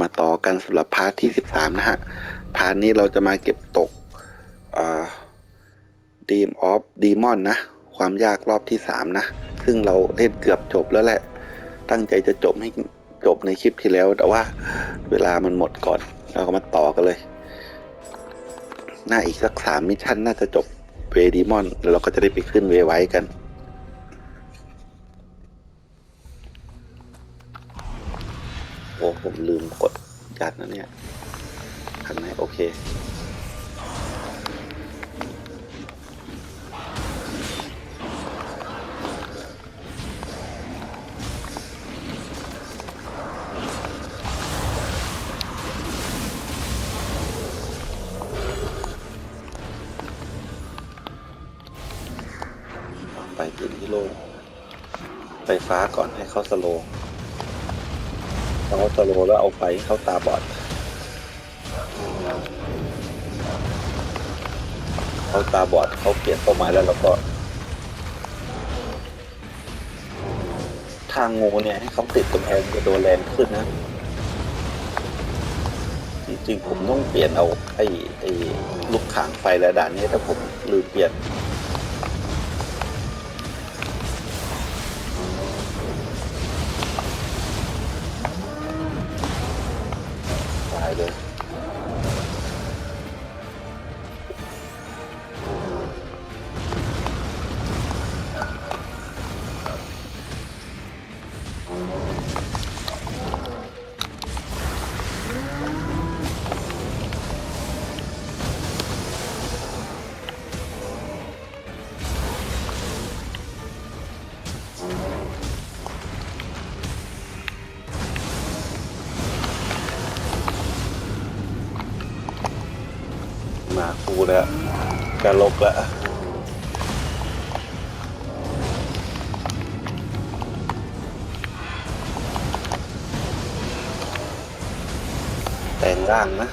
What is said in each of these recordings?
มาต่อกันสำหรับพาร์ทที่สิบสามนะฮะ พาร์ทนี้เราจะมาเก็บตกดีมออฟดีมอนนะ ความยากรอบที่สามนะ ซึ่งเราเล่นเกือบจบแล้วแหละ ตั้งใจจะจบให้จบในคลิปที่แล้ว แต่ว่าเวลามันหมดก่อน เราก็มาต่อกันเลยน่าอีกสักสามมิชชั่นน่าจะจบเวดีมอน แล้วเราก็จะได้ไปขึ้นเวไว้กัน โอ้ผมลืมกดยัดนะเนี่ยทันไหมโอเคไปพื้นที่โล่งไฟฟ้าก่อนให้เขาสโลว์ เขาสโลแล้วเอาไฟให้เขาตาบอดเขาตาบอดเขาเปลี่ยนเป้าหมายแล้วเราก็ ทางงูเนี่ยให้เขาติดกำแพงจะโดนแรงขึ้นนะ จริงๆผมต้องเปลี่ยนเอาไอ้ไอ้ลูกขางไฟและด่านนี้แต่ผมลืมเปลี่ยน มาคูแล้วจะลกแล้วแต่งร่างนะ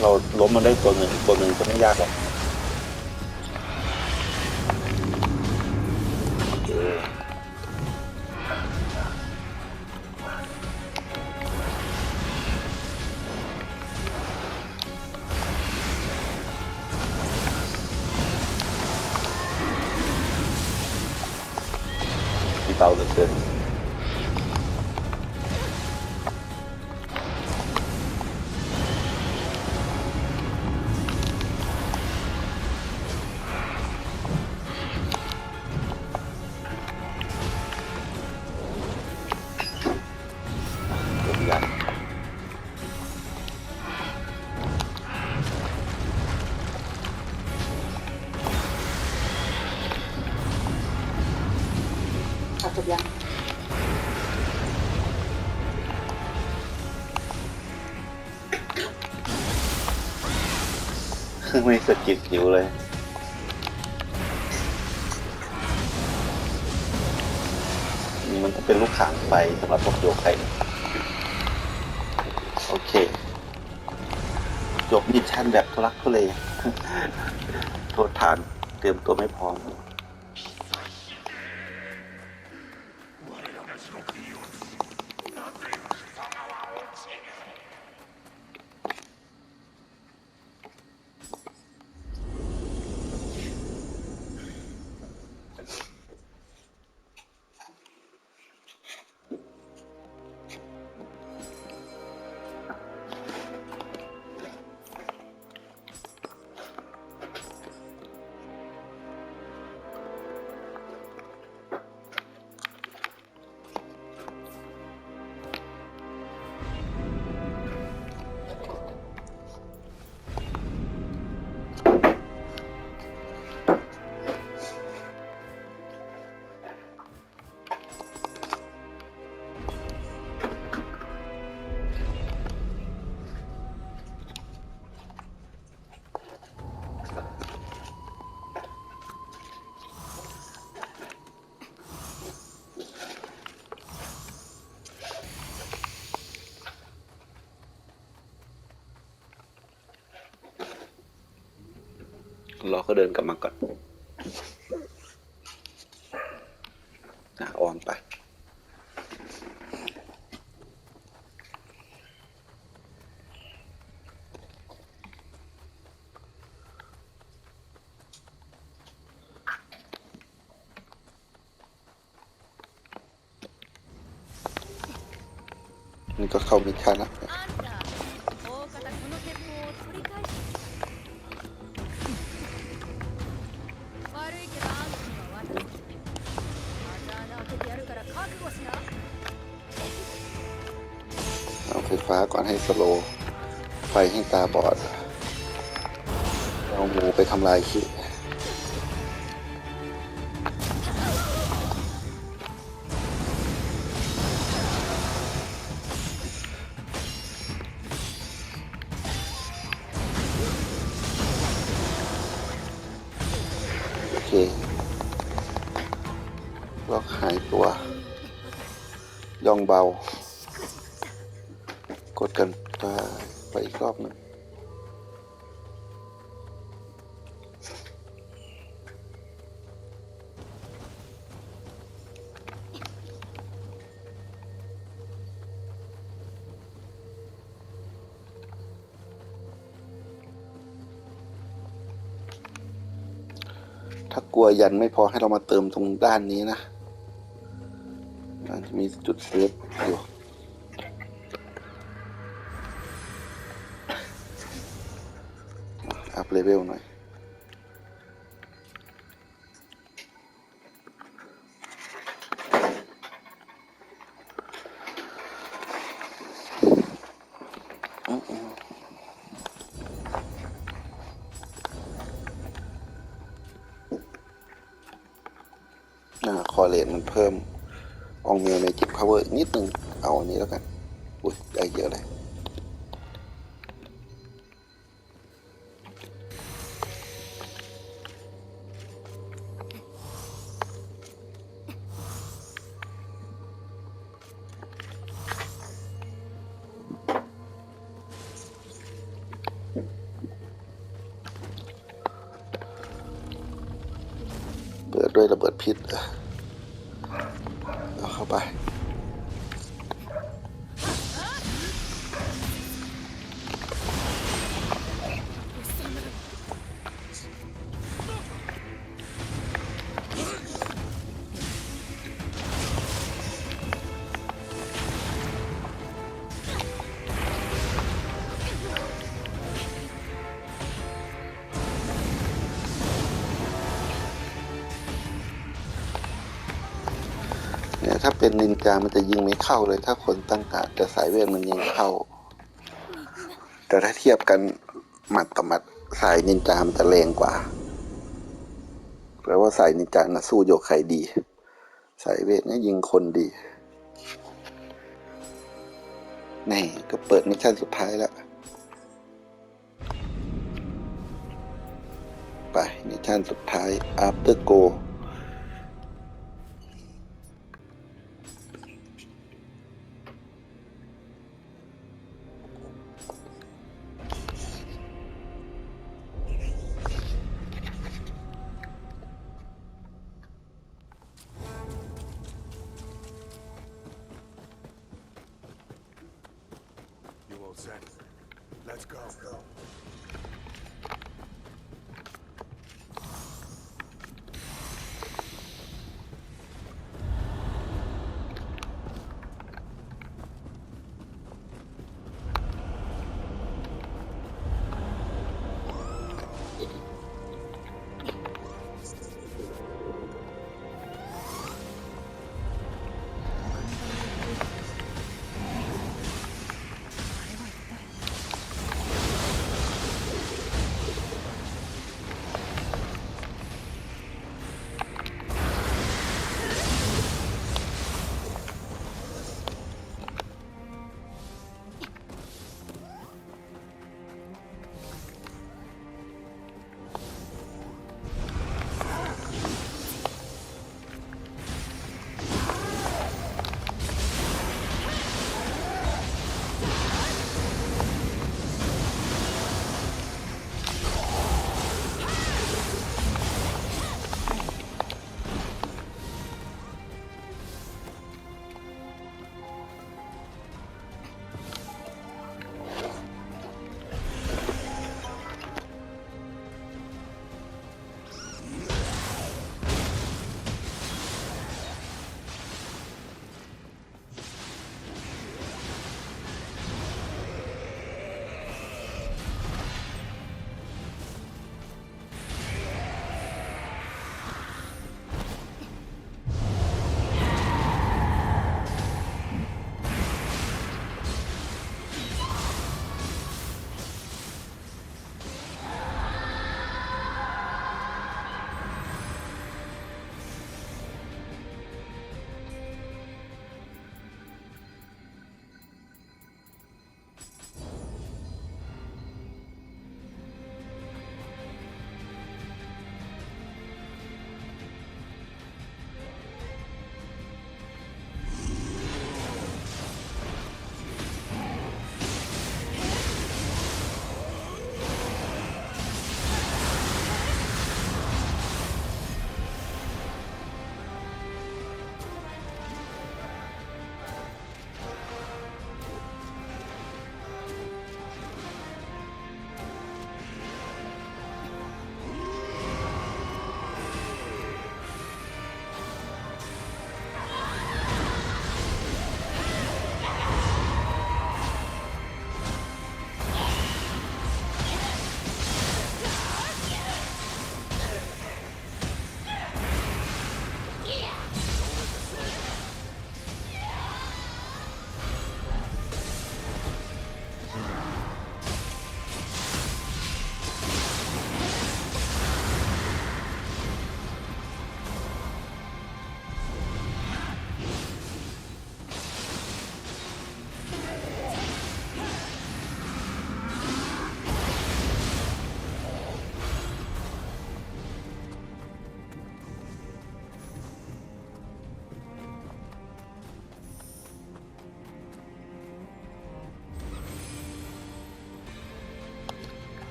เราล้มมันได้ตัวหนึ่งตัวหนึ่งจะไม่ยากหรอก ไม่สะกิดผิวเลยนี่มันจะเป็นลูกขางไปสำหรับพวกโยกไข่โอเคจบมิชชั่นแบบทุลักทุเลโทษฐานเตรียมตัวไม่พร้อม รอเขาเดินกลับมาก่อนอะออมไป นี่ก็เข้ามิชชั่นล้ว ไฟให้ตาบอด เอาหมูไปทำลายขี้โอเคล็อกหายตัว ย่องเบา กดกัน กรอบหนึ่งถ้ากลัวยันไม่พอให้เรามาเติมตรงด้านนี้นะมันจะมีจุดเซฟอยู่ เลเวลหน่อย คอเลนมันเพิ่ม อองเมียในจิตพาวเวอร์นิดนึง เอาอันนี้แล้วกัน อุ้ยได้เยอะเลย เป็นนินจามันจะยิงไม่เข้าเลย ถ้าคนตั้งการแต่สายเวทมันยิงเข้า แต่ถ้าเทียบกันหมัดต่อหมัดสายนินจามันจะแรงกว่าแปลว่าสายนินจานะสู้โยกไคดี สายเวทเนี่ยยิงคนดีนี่ก็เปิดมิชชั่นสุดท้ายแล้วไปมิชชั่นสุดท้าย after go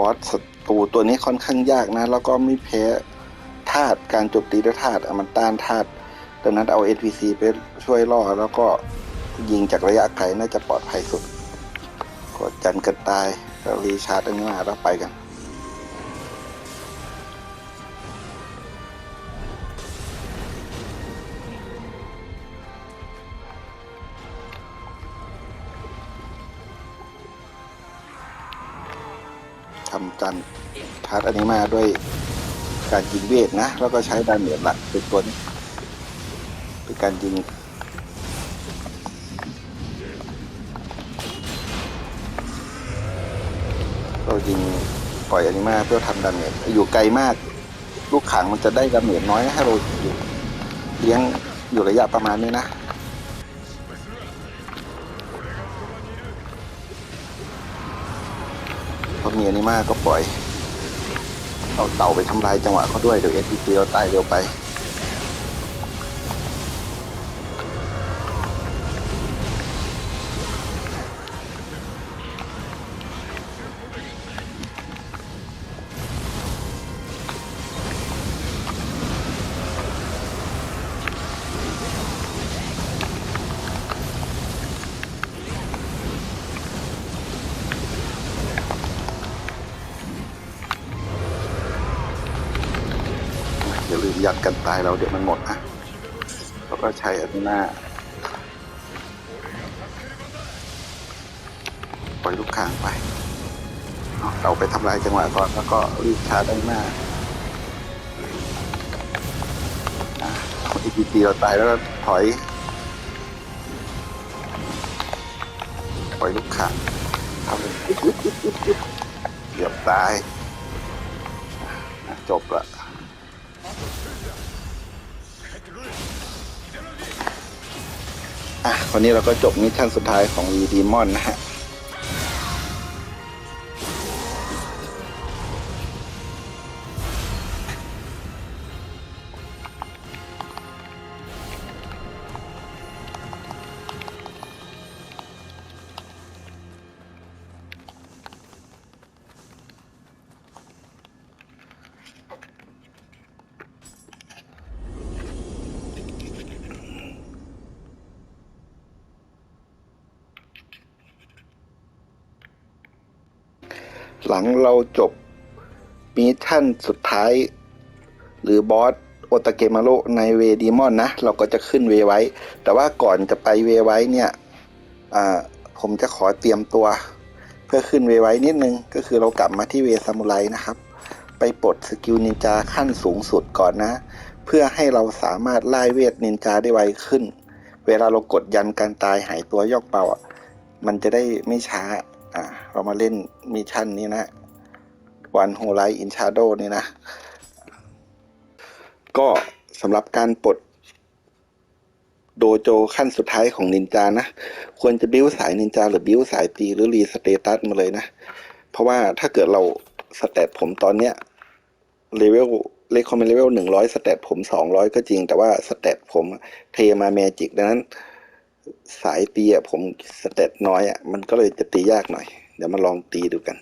บอสศัตรูตัวนี้ค่อนข้างยากนะ แล้วก็ไม่แพ้ธาตุการโจมตีด้วยธาตุอะมันต้านธาตุดังนั้นเอา NPC ไปช่วยล่อ แล้วก็ยิงจากระยะไกลน่าจะปลอดภัยสุด กดจันกันตายแล้วรีชาร์จอันนี้มาแล้วไปกัน กันชาร์จอันนี้มาด้วยการยิงเวทนะ แล้วก็ใช้ดาเมจหลักเป็นตัวนี้เป็นการยิงเรายิงปล่อยอันนี้มาเพื่อทำดาเมจอยู่ไกลมาก ลูกขังมันจะได้ดาเมจน้อยนะให้เราอยู่เลี้ยงอยู่ระยะประมาณนี้นะ พอมีอันนี้มากก็ปล่อย เอาเต่าไปทำลายจังหวะเขาด้วยเดี๋ยวเอทีเราตายเร็วไปายเราเดี๋ยวมันหมดนะแล้วก็ใช้อันนี้หน้าปล่อยลูกค้างไป เราไปทำลายจังหวะก่อนแล้วก็รีบชาร์จด้านหน้าอีพีตีเราตายแล้วถอย ปล่อยลูกค้างทำเลยเกือบตาย จบละ วันนี้เราก็จบมิชชั่นสุดท้ายของ v d m o n นะฮะ หลังเราจบมิชชั่นสุดท้าย หรือบอสโอตาเกมาโรในเวดีมอนนะ เราก็จะขึ้นเวไว้ แต่ว่าก่อนจะไปเวไว้เนี่ยผมจะขอเตรียมตัว เพื่อขึ้นเวไว้นิดนึง ก็คือเรากลับมาที่เวซามูไรนะครับ ไปปลดสกิลนินจาขั้นสูงสุดก่อนนะ เพื่อให้เราสามารถไล่เวทนินจาได้ไวขึ้น เวลาเรากดยันการตายหายตัวยอกเป่าอะมันจะได้ไม่ช้า อ่าเรามาเล่นมิชชั่นนี้นะวันโฮไลอินชาโดนี่นะ ก็สำหรับการปลดโดโจขั้นสุดท้ายของนินจานะ ควรจะบิ้วสายนินจาหรือบิ้วสายตีหรือรีสเตตัสมาเลยนะ เพราะว่าถ้าเกิดเราสเตตผมตอนเนี้ยเลเวลเลคคอมเมนเลเวลหนึ่งร้อยสเตตผมสองร้อยก็จริง แต่ว่าสเตตผมเทมาแมจิกดังนั้น สายตีอะผมสเตตน้อยอะมันก็เลยจะตียากหน่อย เดี๋ยวมาลองตีดูกัน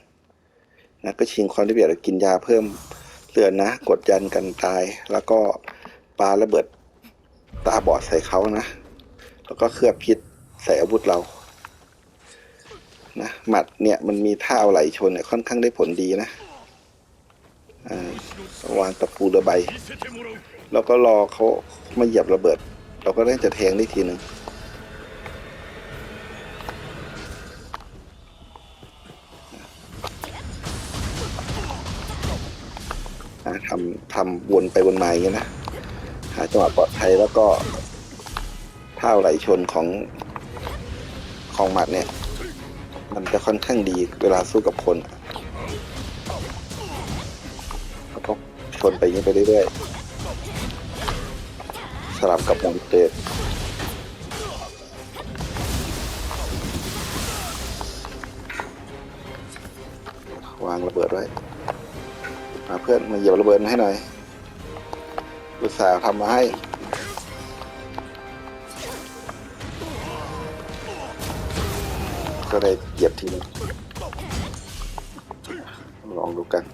นะก็ชิงความได้เปรียบกินยาเพิ่มเลือนนะ กดยันกันตาย แล้วก็ปาระเบิดตาบอดใส่เขานะ แล้วก็เคลือบพิษใส่อาวุธเรานะหมัดเนี่ยมันมีท่าเอาไหลชนเนี่ยค่อนข้างได้ผลดีนะาวางตะปูระใบ แล้วก็รอเขามาเหยียบระเบิด เราก็ได้จะแทงได้ทีหนึ่งำทำวนไปวนมาอย่างเงี้นะหาจังหวะปลอดภัยแล้วก็ท่าไหลชนของของหมัดเนี่ย มันจะค่อนข้างดีเวลาสู้กับคนแล้วก็ชนไปอย่างนี้ไปเรื่อยๆสลับกับมอนเตอร์วางระเบิดไว้ มาเพื่อนมาเหยียบระเบิดมาให้หน่อยอุตส่าห์ทำมาให้ก็ได้เหยียบทีนึงรองดูกัน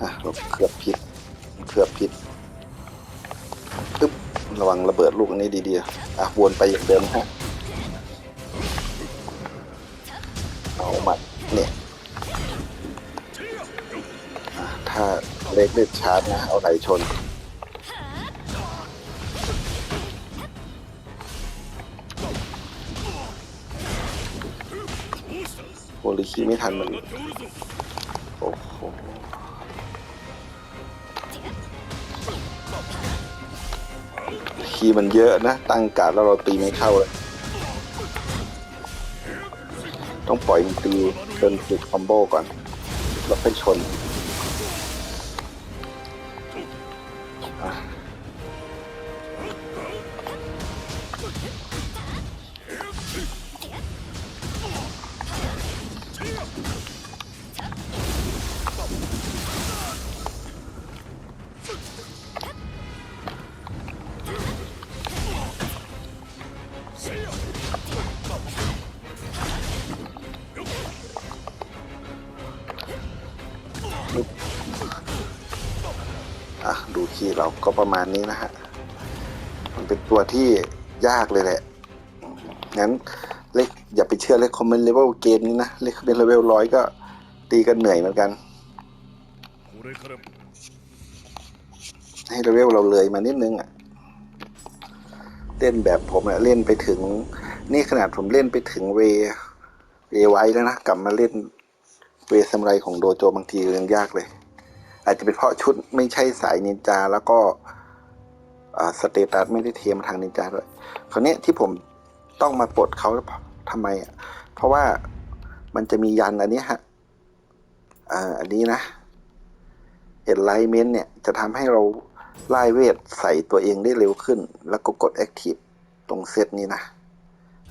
อะเราเคลือบพิษเคลือบพิษปึ๊บระวังระเบิดลูกอันนี้ดีๆอะวนไปอย่างเดิมฮะ ถ้าเล็กเล็ดชาร์จนะ เอาไหลชนโอลิคีไม่ทันมัน โอ้โหคีมันเยอะนะ ตั้งการดแล้วเราตีไม่เข้าเลย ต้องปล่อยมันตีจนติดคอมโบก่อน แล้วค่อยชน อ่็ประมาณนี้นะฮะ มันเป็นตัวที่ยากเลยแหละงั้นเลขอย่าไปเชื่อเลขคอมเมนต์เลเวลเกมนี้นะเลขคอมเมนต์เลเวลร้อยก็ตีกันเหนื่อยเหมือนกันให้เลเวลเราเลยมานิดนึงอะเล่นแบบผมอะเล่นไปถึง นี่ขนาดผมเล่นไปถึงเวเวไว้แล้วนะ กลับมาเล่นเวสมไรของโดโจบางทียังยากเลย อาจจะเป็นเพราะชุดไม่ใช่สายนินจา แล้วก็สเตตัสไม่ได้เทมทางนินจาด้วยคราวนี้ที่ผมต้องมาปลดเขาทำไมอะเพราะว่ามันจะมียันอันนี้ฮะอันนี้นะ Enlightenment เนี่ยจะทำให้เราไล่เวทใส่ตัวเองได้เร็วขึ้น แล้วก็กด Active ตรงเซตนี้นะ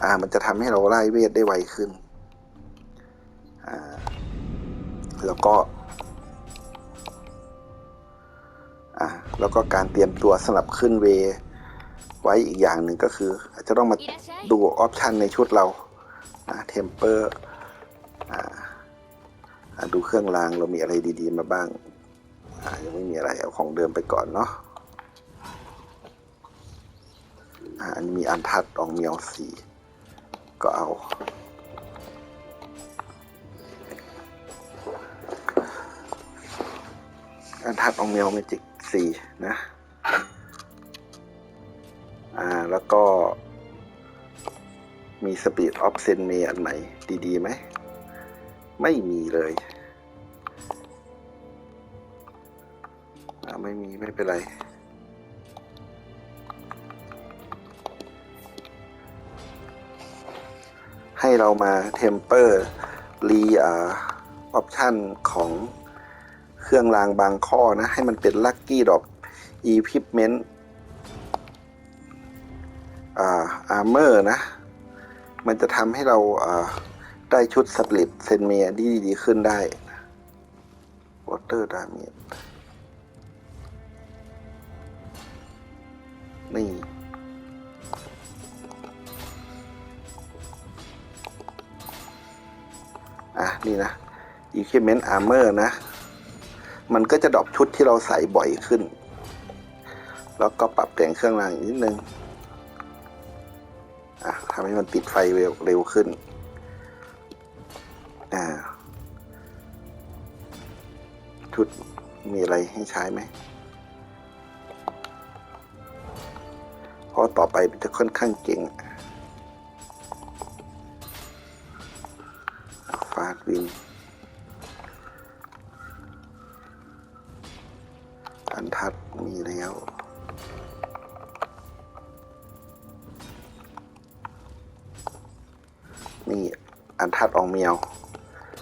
อ่า มันจะทำให้เราไล่เวทได้ไวขึ้น อ่า แล้วก็ อะแล้วก็การเตรียมตัวสำหรับขึ้นเว ไว้อีกอย่างหนึ่งก็คือ อาจจะต้องมาดูออปชันในชุดเราเทมเปอร์ดูเครื่องรางเรามีอะไรดีๆมาบ้างยังไม่มีอะไรเอาของเดิมไปก่อนเนาะอันนี้มีอันทัดองเมียวสีก็เอา อันทัดอองเมียวเมจิก สี่นะ อ่า แล้วก็ มีสปีดออฟเซนเมอันไหน ดีๆไหม ไม่มีเลยอ่าไม่มี ไม่เป็นไรให้เรามาเทมเปอร์รีอ่าออปชันของ เครื่องรางบางข้อนะ ให้มันเป็นลั c กี้ดอกอีพิปเมนต์อาร์เมอร์นะ มันจะทำให้เราได้ชุดสปริตเซนเมียดีดีขึ้นได้วอเตอร์ดามจนี่อะ นี่นะ Equipment Armor นะ มันก็จะดรอปชุดที่เราใส่บ่อยขึ้น แล้วก็ปรับแต่งเครื่องรางนิดนึงอะทำให้มันติดไฟเร็วขึ้นอ่าชุดมีอะไรให้ใช้ไหมเพราะต่อไปมันจะค่อนข้างเก่งอ่ อันทัดมีแล้ว นี่อันทัดอองเมียว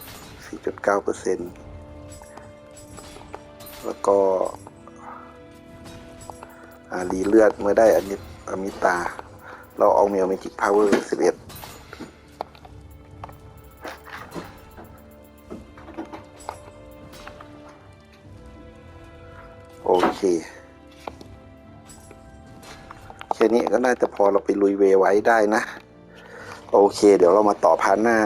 4.9เปอร์เซ็นต์แล้วก็รีเลือดเมื่อได้อันนี้อมิตา เราเอาเมียวเมจิกพาวเวอร์ 11 พอเราไปลุยเวไว้ได้นะ โอเค เดี๋ยวเรามาต่อพาร์ทหน้า